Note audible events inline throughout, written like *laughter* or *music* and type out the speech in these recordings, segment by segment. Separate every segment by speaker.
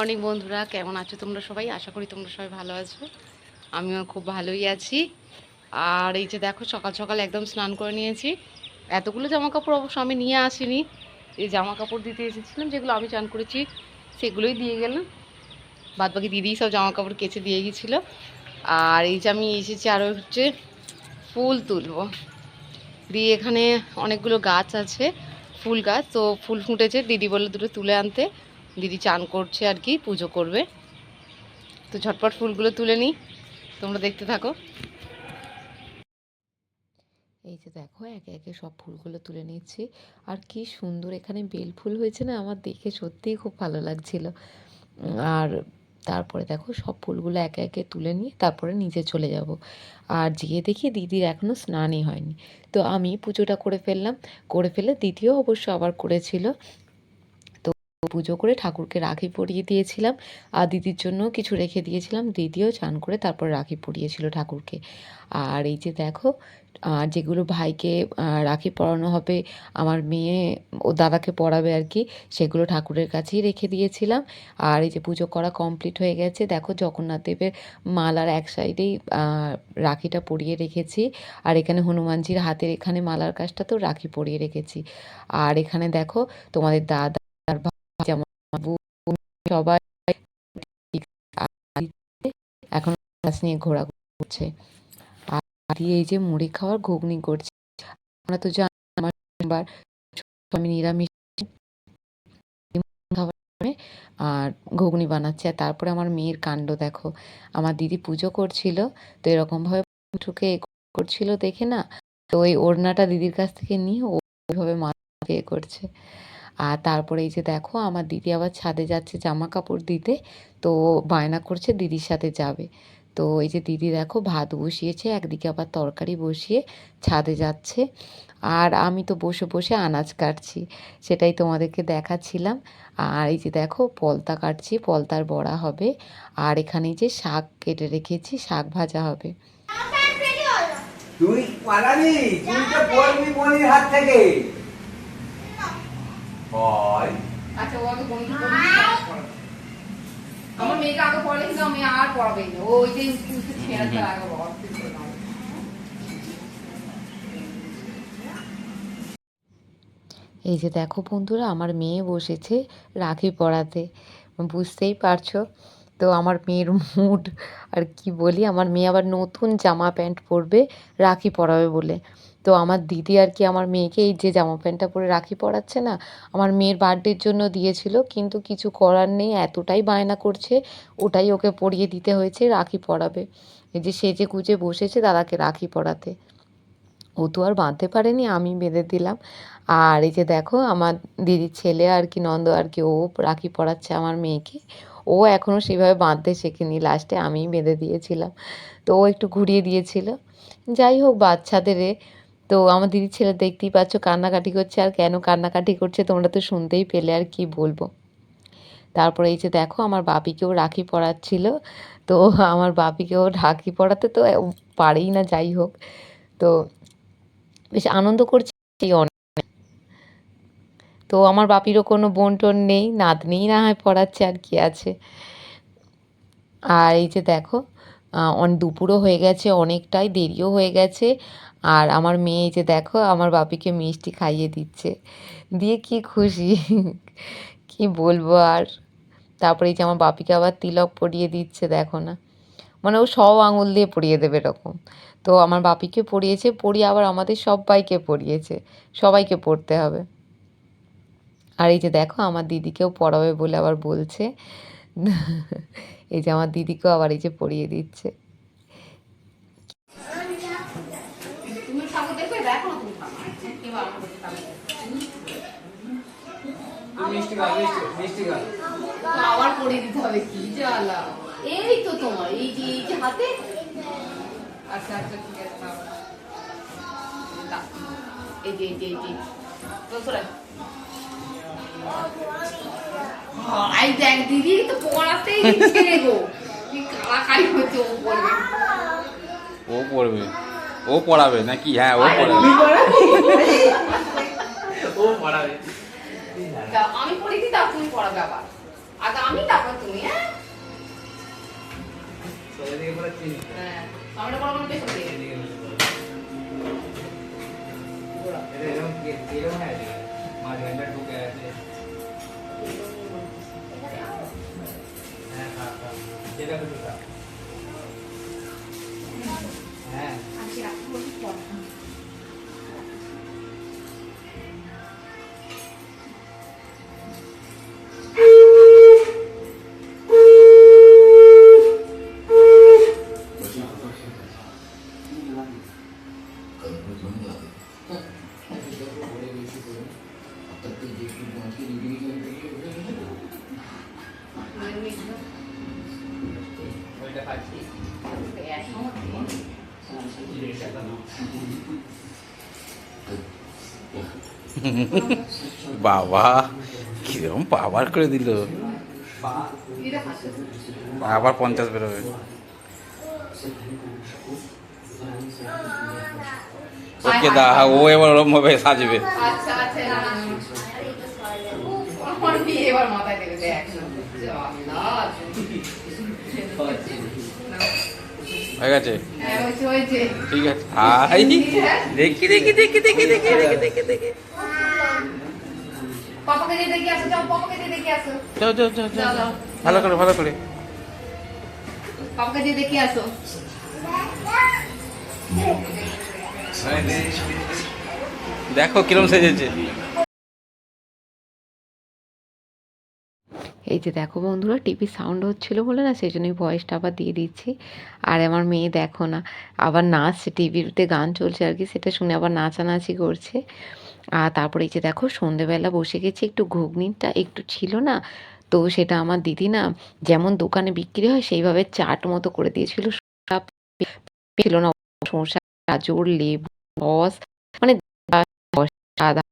Speaker 1: Morning বন্ধুরা, কেমন আছো তোমরা সবাই? আশা করি তোমরা সবাই ভালো আছো। আমিও খুব ভালোই আছি। আর এই যে দেখো, সকাল সকাল একদম স্নান করে নিয়েছি। এতগুলো জামা কাপড় অবশ্য আমি নিয়ে আসিনি। এই জামা কাপড় দিতে এসেছিলাম, যেগুলো আমি চান করেছি, সেগুলোই দিয়ে গেলাম। বাদ বাকি দিদিই সব জামা কাপড় কেচে দিয়ে গেছিল। আর এই যে আমি এসেছি আরও হচ্ছে ফুল তুলবো। দিয়ে এখানে অনেকগুলো গাছ আছে, ফুল গাছ। তো ফুল ফুটেছে, দিদি বলল দুটো তুলে আনতে। দিদি চান করছে আর কি, পুজো করবে। তো ঝটপট ফুলগুলো তুলে নিই, তোমরা দেখতে থাকো।
Speaker 2: এই যে দেখো, একে একে সব ফুলগুলো তুলে নিচ্ছি। আর কি সুন্দর এখানে বেল ফুল হয়েছে না, আমার দেখে সত্যিই খুব ভালো লাগছিল। আর তারপরে দেখো, সব ফুলগুলো একে একে তুলে নিয়ে তারপরে নিচে চলে যাব। আর গিয়ে দেখি দিদির এখনও স্নানই হয়নি। তো আমি পুজোটা করে ফেললাম। করে ফেলে দিদিও অবশ্য আবার করেছিল। পুজো করে ঠাকুরকে রাখি পরিয়ে দিয়েছিলাম। আর দিদির জন্য কিছু রেখে দিয়েছিলাম। দিদিও চান করে তারপর রাখি পরিয়েছিল ঠাকুরকে। আর এই যে দেখো আর যেগুলো ভাইকে রাখি পরানো হবে, আমার মেয়ে ও দাদাকে পরাবে আর কি, সেগুলো ঠাকুরের কাছেই রেখে দিয়েছিলাম। আর এই যে পুজো করা কমপ্লিট হয়ে গেছে। দেখো, জগন্নাথ দেবের মালার এক সাইডেই রাখিটা পরিয়ে রেখেছি। আর এখানে হনুমানজির হাতের এখানে মালার কাজটা তো রাখি পরিয়ে রেখেছি। আর এখানে দেখো, তোমাদের দাদা আর ভাই যেমন বোন সবাই এখন গাছ নিয়ে ঘোরা করছে আর এই যে মুড়ি খাওয়ার ঘুগনি করছে আমরা তো জানি আমার সোমবার আমি নিরামিষ খাবার আর ঘুগনি বানাচ্ছে আর তারপরে আমার মেয়ের কাণ্ড দেখো আমার দিদি পুজো করছিল তো এরকমভাবে ঠুকে করছিল দেখে না তো ওই ওড়নাটা দিদির কাছ থেকে নিয়ে ওইভাবে মাথাকে এ করছে আর তারপরে এই যে দেখো আমার দিদি আবার ছাদে যাচ্ছে জামা কাপড় দিতে তো বায়না করছে দিদির সাথে যাবে। তো এই যে দিদি দেখো ভাত বসিয়েছে একদিকে আবার তরকারি বসিয়ে ছাদে যাচ্ছে। আর আমি তো বসে বসে আনাজ কাটছি সেটাই তোমাদেরকে দেখাচ্ছিলাম। আর এই যে দেখো পলতা কাটছি পলতার বড়া হবে। আর এখানে যে শাক কেটে রেখেছি শাক ভাজা হবে।
Speaker 3: তুই পালাবি? তুই তো হাত থেকে। হয়
Speaker 1: আচ্ছা ও আগে আমার মেয়েকে আগে পড়ালে কিন্তু আমি আর পড়াবেই না। ওই যে ছেঁড়াটা আগে
Speaker 2: এই যে দেখো বন্ধুরা আমার মেয়ে বসেছে রাখি পড়াতে। বুঝতেই পারছ? তো আমার মেয়ের মুড আর কি বলি আমার মেয়ে আবার নতুন জামা প্যান্ট পরবে রাখি পরাবে বলে। তো আমার দিদি আর কি আমার মেয়েকে এই যে জামা প্যান্টটা পরে রাখি পরাচ্ছে না, আমার মেয়ের বার্থডের জন্য দিয়েছিল, কিন্তু কিছু করার নেই, এতটাই বায়না করছে, ওটাই ওকে পরিয়ে দিতে হয়েছে, রাখি পরাবে। এই যে সেজে গুজে বসেছে দাদাকে রাখি পরাতে। ও তো আর বাঁধতে পারেনি, আমি বেঁধে দিলাম। আর এই যে দেখো, আমার দিদির ছেলে আর কি, নন্দ আর কি, ও রাখি পড়াচ্ছে আমার মেয়েকে। ও এখনও সেভাবে বাঁধতে শেখেনি লাস্টে আমিই বেঁধে দিয়েছিলাম। তো ও একটু ঘুরিয়ে দিয়েছিল। যাই হোক, বাচ্চাদের তো আমার দিদির ছেলে দেখতেই পাচ্ছ কান্নাকাটি করছে, আর কেন কান্নাকাটি করছে তোমরা তো শুনতেই পেলে, আর কি বলব। তারপরে এই যে দেখো আমার বাপিকেও রাখি পরাচ্ছিল, তো আমার বাপিকেও রাখি পরাতে তো পারেই না, যাই হোক। তো বেশ আনন্দ করছি অনেক। তো আমার বাপিরও কোনো বোন টোন নেই, নাতনিই না হয় পড়াচ্ছে আর কি আছে। আর এই যে দেখো দুপুরও হয়ে গেছে, অনেকটাই দেরিও হয়ে গেছে। আর আমার মেয়ে যে দেখো, আমার বাপিকে মিষ্টি খাইয়ে দিচ্ছে। দিয়ে কি খুশি? *laughs* কি বলব আর? তারপরে এই যে আমার বাপিকে আবার তিলক পরিয়ে দিচ্ছে, দেখো না। মানে ও সব আঙুল দিয়ে পরিয়ে দেবে এরকম। তো আমার বাপিকে পরিয়েছে, পরিয়ে আবার আমাদের সবাইকে পরিয়েছে। সবাইকে পড়তে হবে। আর এই যে দেখো, আমার দিদিকেও পড়াবে বলে আবার বলছে। *laughs* এই যে আমার দিদিকেও আবার এই যে পড়িয়ে দিচ্ছে।
Speaker 1: আবার পরিয়ে দিতে হবে কি জ্বালা এই তো তোমার এই যে এই যে হাতে। আচ্ছা আচ্ছা ঠিক আছে। এই যে এই যে এই যে। আই দেখ দিদি তো পড়াতেই রে গো। কি কালাকালি হচ্ছে ও পড়বে।
Speaker 4: ও পড়বে। ও পড়াবে নাকি? হ্যাঁ ও পড়াবে।
Speaker 3: ও পড়াবে।
Speaker 1: আমি পড়ি দি দাও তুমি পড়াবে আবার। আগে আমি তারপর তুমি হ্যাঁ? হ্যাঁ আমরা বড় কোনো পেছন দিকে।
Speaker 3: এরকম কি- এরকম হয়ে মাঝখানটা ঢুকে আছে が出てきた。
Speaker 4: বাবা কীরকম পাবার করে দিল আবার পঞ্চাশ বেরোবে ওকে দা ও এবার ওরম ভাবে সাজবে
Speaker 1: আচ্ছা আচ্ছা।
Speaker 4: হয়ে
Speaker 1: হ্যাঁ, হয়েছে, হয়েছে।
Speaker 4: ঠিক আছে দেখি দেখি দেখি দেখি দেখি দেখি দেখি দেখি
Speaker 1: পাপাকে দিয়ে দেখে আসো যাও পাপাকে দিয়ে দেখে আসো।
Speaker 4: যাও যাও যাও
Speaker 1: যাও,
Speaker 4: যাও।
Speaker 1: যাও।
Speaker 4: ভালো করে ভালো করে।
Speaker 1: পাপাকে দিয়ে দেখে আসো।
Speaker 4: দেখো কিরম সেজেছে
Speaker 2: এই যে দেখো বন্ধুরা টিভি সাউন্ড হচ্ছিল বলে না সেই জন্যই ভয়েসটা আবার দিয়ে দিচ্ছি। আর আমার মেয়ে দেখো না আবার নাচছে টিভিতে গান চলছে আর কি সেটা শুনে আবার নাচানাচি করছে। আর তারপরে এই যে দেখো, সন্ধেবেলা বসে গেছি, একটু ঘুগনিটা একটু ছিল না, তো সেটা আমার দিদি না যেমন দোকানে বিক্রি হয় সেইভাবে চাট মতো করে দিয়েছিল। ছিল না, শসা, গাজর, লেবু, রস মানে দাদা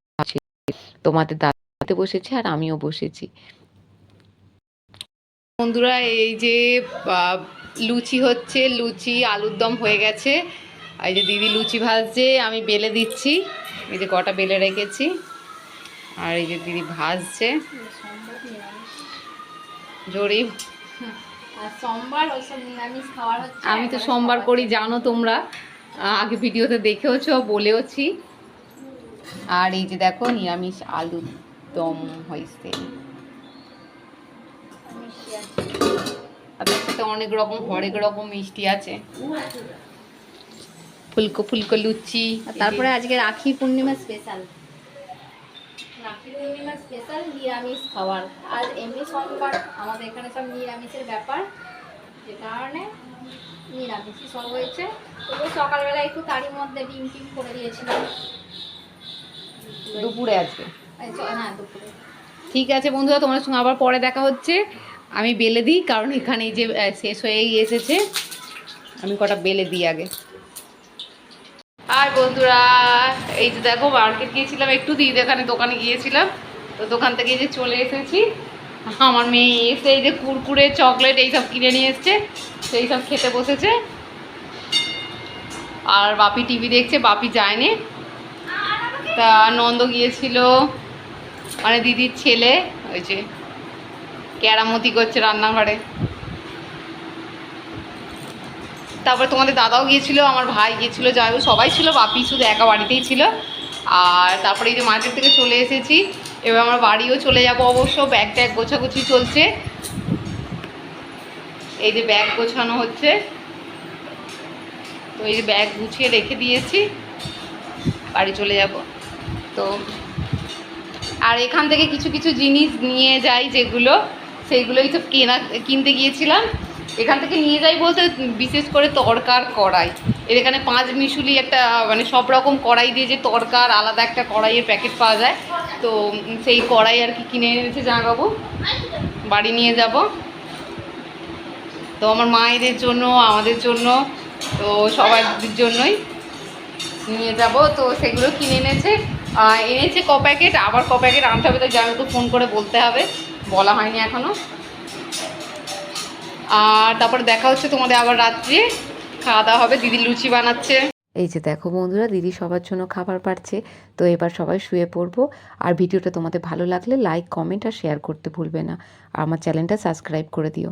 Speaker 2: তোমাদের দাদাতে বসেছে আর আমিও বসেছি।
Speaker 1: বন্ধুরা, এই যে লুচি হচ্ছে, লুচি আলুর দম হয়ে গেছে। এই যে দিদি লুচি ভাজছে, আমি বেলে দিচ্ছি। এই যে কটা বেলে রেখেছি। আর এই যে দিদি ভাজছে। জোরেই আমি তো সোমবার করি জানো তোমরা? আগে ভিডিওতে দেখেওছো বলেওছি। আর এই যে দেখো নিরামিষ আলুর দম হয়েছে। আর তার সাথে অনেক রকম হরেক রকম মিষ্টি আছে। ফুলকো ফুলকো লুচি।
Speaker 5: আর তারপরে আজকে রাখি পূর্ণিমা স্পেশাল রাখি পূর্ণিমা স্পেশাল নিরামিষ খাবার। আর এমনি সোমবার আমাদের এখানে সব নিরামিষের ব্যাপার। যে কারণে নিরামিষই সব হয়েছে। তবু সকালবেলা একটু তারই মধ্যে ডিম টিম করে দিয়েছিলাম।
Speaker 1: দুপুরে আজকে?
Speaker 5: হ্যাঁ দুপুরে।
Speaker 1: ঠিক আছে বন্ধুরা তোমার সঙ্গে আবার পরে দেখা হচ্ছে। আমি বেলে দিই কারণ এখানে যে শেষ হয়েই এসেছে। আমি কটা বেলে দিই আগে। আর বন্ধুরা, এই যে দেখো মার্কেট গিয়েছিলাম, একটু দিদি এখানে দোকানে গিয়েছিলাম। তো দোকান থেকে যে চলে এসেছি। আমার মেয়ে এসে এই যে কুরকুরে, চকলেট এইসব কিনে নিয়ে এসছে, সেই সব খেতে বসেছে। আর বাপি টিভি দেখছে, বাপি যায়নি। তা নন্দ গিয়েছিল মানে দিদির ছেলে, ওই যে, কেরামতি করছে রান্নাঘরে। তারপরে তোমাদের দাদাও গিয়েছিল, আমার ভাই গিয়েছিল, যাই সবাই ছিল, বাপি শুধু একা বাড়িতেই ছিল। আর তারপরে এই যে মার্কেট থেকে চলে এসেছি, এবার আমার বাড়িও চলে যাব অবশ্য ব্যাগ ট্যাগ গোছাগুছি চলছে। এই যে ব্যাগ গোছানো হচ্ছে। তো এই যে ব্যাগ গুছিয়ে রেখে দিয়েছি, বাড়ি চলে যাব। তো আর এখান থেকে কিছু কিছু জিনিস নিয়ে যাই যেগুলো, সেইগুলোই সব কেনা, কিনতে গিয়েছিলাম। এখান থেকে নিয়ে যাই বলতে বিশেষ করে তরকার কড়াই। এর এখানে পাঁচ মিশুলি একটা মানে সব রকম কড়াই দিয়ে যে তরকার আলাদা একটা কড়াইয়ের প্যাকেট পাওয়া যায়। তো সেই কড়াই আর কি কিনে এনেছে জামাইবাবু। বাড়ি নিয়ে যাব। তো আমার মায়েদের জন্য, আমাদের জন্য, তো সবার জন্যই নিয়ে যাব। তো সেগুলো কিনে এনেছে। এনেছে ক প্যাকেট, আবার ক প্যাকেট আনতে হবে তো জামাইকে ফোন করে বলতে হবে। বলা হয়নি এখনও। আর তারপরে দেখা হচ্ছে তোমাদের আবার রাত্রে। খাওয়া দাওয়া হবে, দিদি লুচি বানাচ্ছে।
Speaker 2: এই যে দেখো বন্ধুরা, দিদি সবার জন্য খাবার পাচ্ছে তো এবার সবাই শুয়ে পড়ব। আর ভিডিওটা তোমাদের ভালো লাগলে লাইক কমেন্ট আর শেয়ার করতে ভুলবে না। আর আমার চ্যানেলটা সাবস্ক্রাইব করে দিও।